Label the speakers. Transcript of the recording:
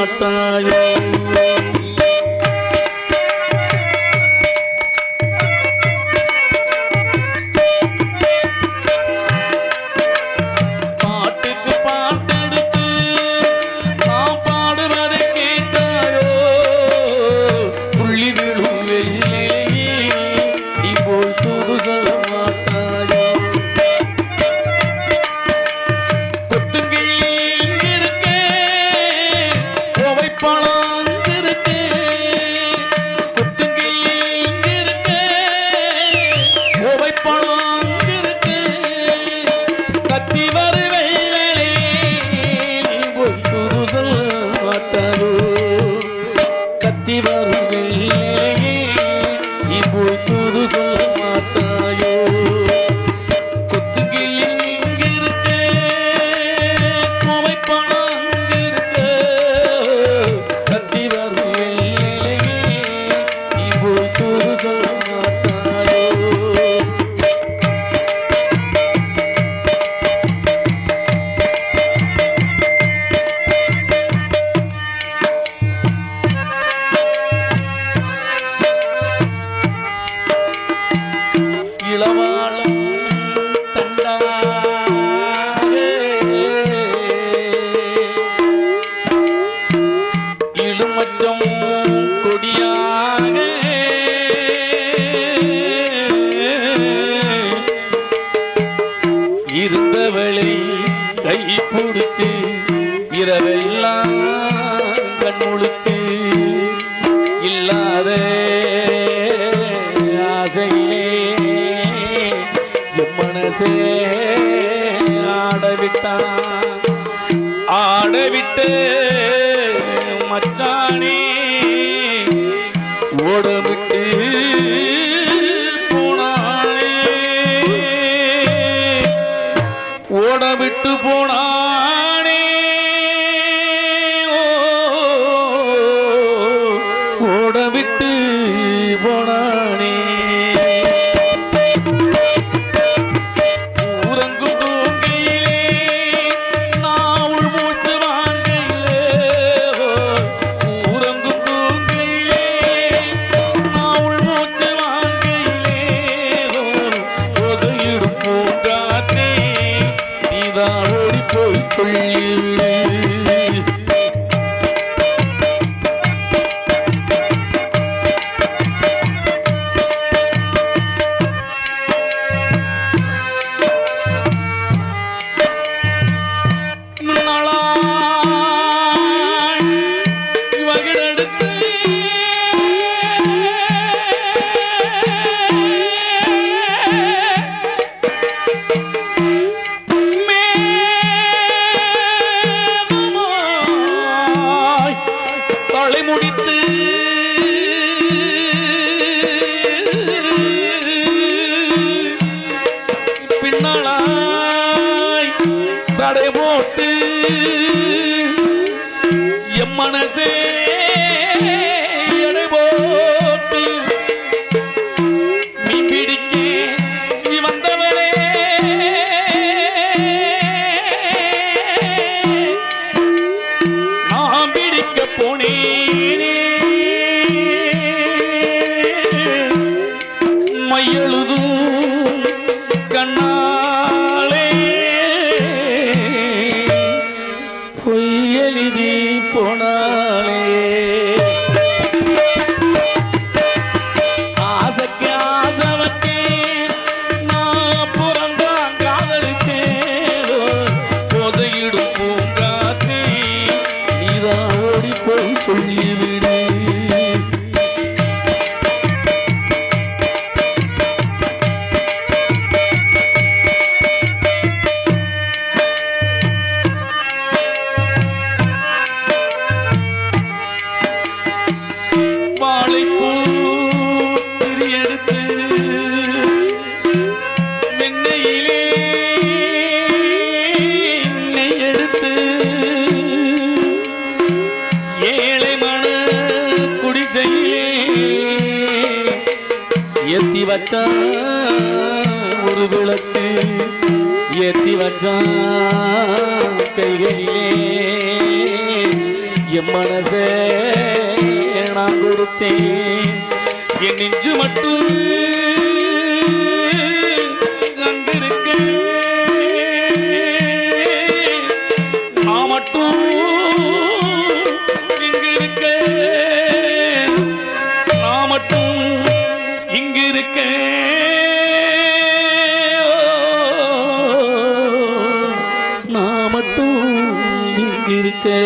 Speaker 1: மாட்டாய் இரவெல்லாம் கண் முழுத்து இல்லாத ஆசையிலே என் மனசே ஆடவிட்டான். ஆடவிட்டு மச்சானே ஓடவிட்டு போனானே. ஓடவிட்டு போனான் சொல்லி ভর্তি ஏத்தி வச்சா ஒரு விளக்கு ஏத்தி வச்சா கைகளிலே. என் மனசே நான் கொடுத்தேன். என் நெஞ்சு மட்டும் இருக்கு